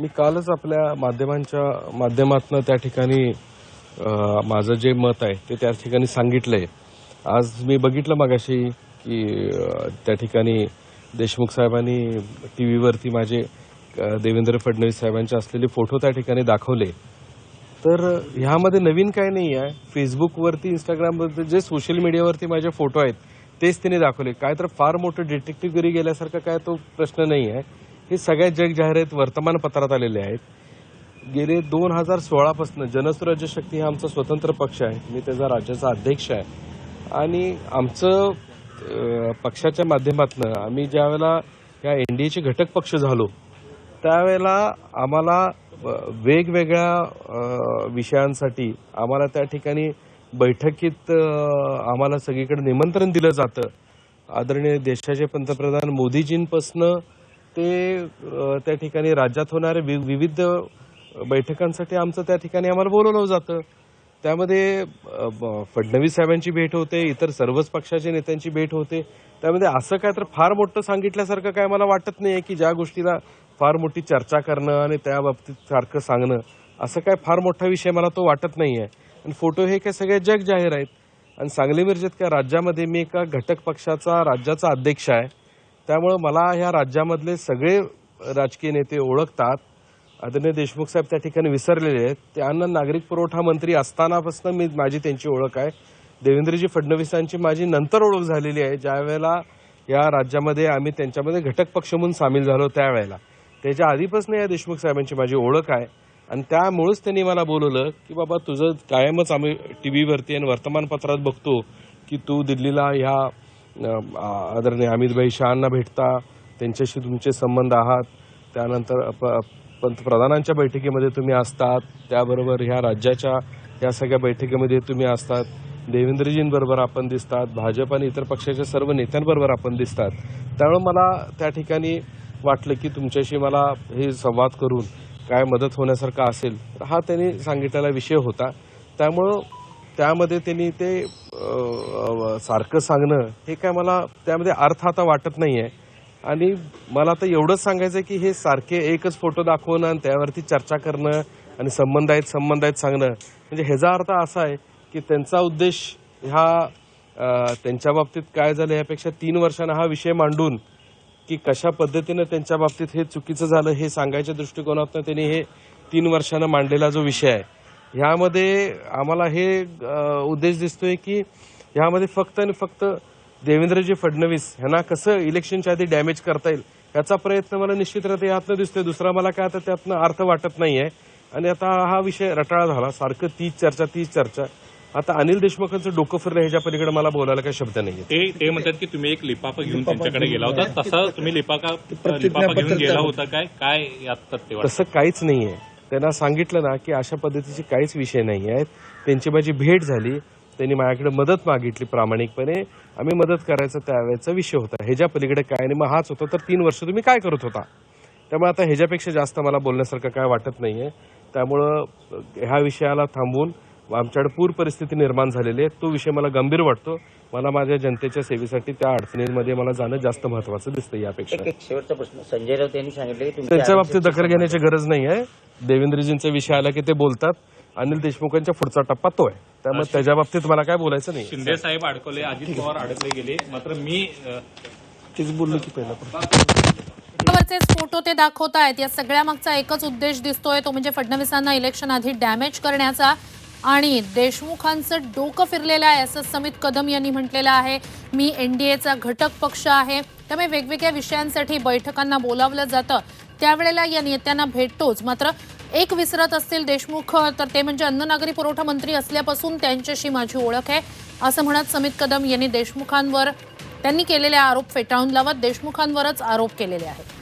मी कालच आपल्या माध्यमांच्या माध्यमातून त्या ठिकाणी माझं जे मत आहे ते त्या ठिकाणी सांगितलंय. आज मी बघितलं मगाशी की त्या ठिकाणी देशमुख साहेबांनी टी व्हीवरती माझे देवेंद्र फडणवीस साहेबांचे असलेले फोटो त्या ठिकाणी दाखवले. तर ह्यामध्ये नवीन काय नाही आहे फेसबुकवरती इंस्टाग्रामवरती जे सोशल मीडियावरती माझे फोटो आहेत तेच तिने दाखवले. काय तर फार मोठं डिटेक्टिव्ह घरी गेल्यासारखं काय तो प्रश्न नाही आहे हे सगळ्या जग जाहिरात वर्तमानपत्रात आलेले आहेत. गेले दोन हजार सोळापासून जनसुराज्य शक्ती हा आमचा स्वतंत्र पक्ष आहे. मी त्याचा राज्याचा अध्यक्ष आहे. आणि आमचं पक्षाच्या माध्यमातून आम्ही ज्यावेळेला या एन डी एचे घटक पक्ष झालो त्यावेळेला आम्हाला वेगवेगळ्या विषयांसाठी आम्हाला त्या ठिकाणी बैठकीत आम्हाला सगळीकडे निमंत्रण दिलं जातं. आदरणीय देशाचे पंतप्रधान मोदीजींपासनं ते त्या ठिकाणी राज्यात होणाऱ्या वि- विविध बैठकांसाठी आमचं त्या ठिकाणी आम्हाला बोलवलं जातं. त्यामध्ये ब- फडणवीस साहेबांची भेट होते इतर सर्वच पक्षाच्या नेत्यांची भेट होते. त्यामध्ये असं काय तर फार मोठं सांगितल्यासारखं काय मला वाटत नाही की ज्या गोष्टीला फार मोठी चर्चा करणं आणि त्या बाबतीत सारखं सांगणं असं काय फार मोठा विषय मला तो वाटत नाही आहे आणि फोटो हे काय सगळे जग जाहीर आहेत. आणि सांगली मिरजेत काय राज्यामध्ये मी एका घटक पक्षाचा राज्याचा अध्यक्ष आहे. त्यामुळं मला ह्या राज्यामधले सगळे राजकीय नेते ओळखतात. आदरणीय देशमुख साहेब त्या ठिकाणी विसरलेले आहेत. त्यांना नागरिक पुरवठा मंत्री असतानापासून मी माझी त्यांची ओळख आहे. देवेंद्रजी फडणवीसांची माझी नंतर ओळख झालेली आहे. ज्यावेळेला या राज्यामध्ये आम्ही त्यांच्यामध्ये घटक पक्ष म्हणून सामील झालो त्यावेळेला. त्याच्या आधीपासून या देशमुख साहेबांची माझी ओळख आहे. आणि त्यामुळेच त्यांनी मला बोलवलं की बाबा तुझं कायमच आम्ही टी व्हीवरती आणि वर्तमानपत्रात बघतो की तू दिल्लीला ह्या आदरणीय अमितभाई शहांना भेटता. त्यांच्याशी तुमचे संबंध आहात. त्यानंतर प- पंतप्रधानांच्या बैठकीमध्ये तुम्ही असतात. त्याबरोबर ह्या राज्याच्या या सगळ्या बैठकीमध्ये तुम्ही असतात. देवेंद्रजींबरोबर आपण दिसतात. भाजप आणि इतर पक्षाच्या सर्व नेत्यांबरोबर आपण दिसतात. त्यामुळे मला त्या ठिकाणी वाटलं की तुमच्याशी मला हे संवाद करून काय मदत होण्यासारखं असेल तर हा त्यांनी सांगितलेला विषय होता. त्यामुळं त्यामध्ये त्यांनी ते सारखं सांगणं हे काय मला त्यामध्ये अर्थ आता वाटत नाही आहे आणि मला आता एवढंच सांगायचं आहे की हे सारखे एकच फोटो दाखवणं आणि त्यावरती चर्चा करणं आणि संबंध आहेत संबंध आहेत सांगणं. म्हणजे ह्याचा अर्थ असा आहे की त्यांचा उद्देश ह्या त्यांच्या बाबतीत काय झालं यापेक्षा तीन वर्षांना हा विषय मांडून की कशा पद्धतीनं त्यांच्या बाबतीत हे चुकीचं झालं हे सांगायच्या दृष्टिकोनातून त्यांनी हे तीन वर्षानं मांडलेला जो विषय आहे. ह्यामध्ये आम्हाला हे उद्देश दिसतोय की ह्यामध्ये फक्त आणि फक्त देवेंद्रजी फडणवीस ह्यांना कसं इलेक्शनच्या आधी डॅमेज करता येईल याचा प्रयत्न मला निश्चितरित्या यातनं दिसतोय. दुसरा मला काय आता त्यातनं अर्थ वाटत नाहीये. आणि आता हा विषय रटाळा झाला. सारखं तीच चर्चा तीच चर्चा. आता अनिल देशमुखांचं डोकं फिरलं ह्याच्या पलीकडे मला बोलायला काही शब्द नाहीये. ते ते म्हणतात की तुम्ही एक लिपापा घेऊन त्यांच्याकडे गेला होता. तसा तुम्ही लिपाका लिपापा घेऊन गेला होता काय? काय? तसं काहीच नाहीये. त्यांना सांगितलं ना की अशा पद्धतीचे काहीच विषय नाही आहेत. त्यांची माझी भेट झाली. त्यांनी माझ्याकडे मदत मागितली प्रामाणिकपणे. आम्ही मदत करायचा त्यावेळेचा विषय होता. ह्याच्या पलीकडे काय आणि मग हाच होता. तर तीन वर्ष तुम्ही काय करत होता? त्यामुळे आता ह्याच्यापेक्षा जास्त मला बोलण्यासारखं काय वाटत नाही आहे त्यामुळं ह्या विषयाला थांबवून आमच्याकडे पूर परिस्थिती निर्माण झालेली आहे. तो विषय मला गंभीर वाटतो. मला माझ्या जनतेच्या सेवेसाठी त्या अडचणींमध्ये मला जाणं जास्त महत्वाचं दिसतं यापेक्षा. एक एक शेवटचा प्रश्न. संजय राऊत यांनी सांगितलं की त्यांच्या बाबतीत दखल घेण्याची गरज नाही आहे. देवेंद्रजींचा विषय आला की ते बोलतात. अनिल देशमुखांच्या पुढचा टप्पा तो आहे. त्यामुळे त्याच्या बाबतीत मला काय बोलायचं नाही. शिंदे साहेब अडकवले अजित पवार अडकले गेले. मात्र मी तेच बोललो की पहिला फोटो ते दाखवतायत. या सगळ्या मागचा एकच उद्देश दिसतोय. तो म्हणजे फडणवीसांना इलेक्शन आधी डॅमेज करण्याचा. आणि देशमुखांचं डोकं फिरलेलं आहे असं समित कदम यांनी म्हटलेलं आहे. मी एनडीएचा घटक पक्ष आहे. त्यामुळे वेगवेगळ्या विषयांसाठी बैठकांना बोलावलं जातं. त्यावेळेला या नेत्यांना भेटतोच. मात्र एक विसरत असतील देशमुख तर ते म्हणजे अन्न नागरी पुरवठा मंत्री असल्यापासून त्यांच्याशी माझी ओळख आहे असं म्हणत समित कदम यांनी देशमुखांवर त्यांनी केलेले आरोप फेटाळून लावत देशमुखांवरच आरोप केलेले आहेत.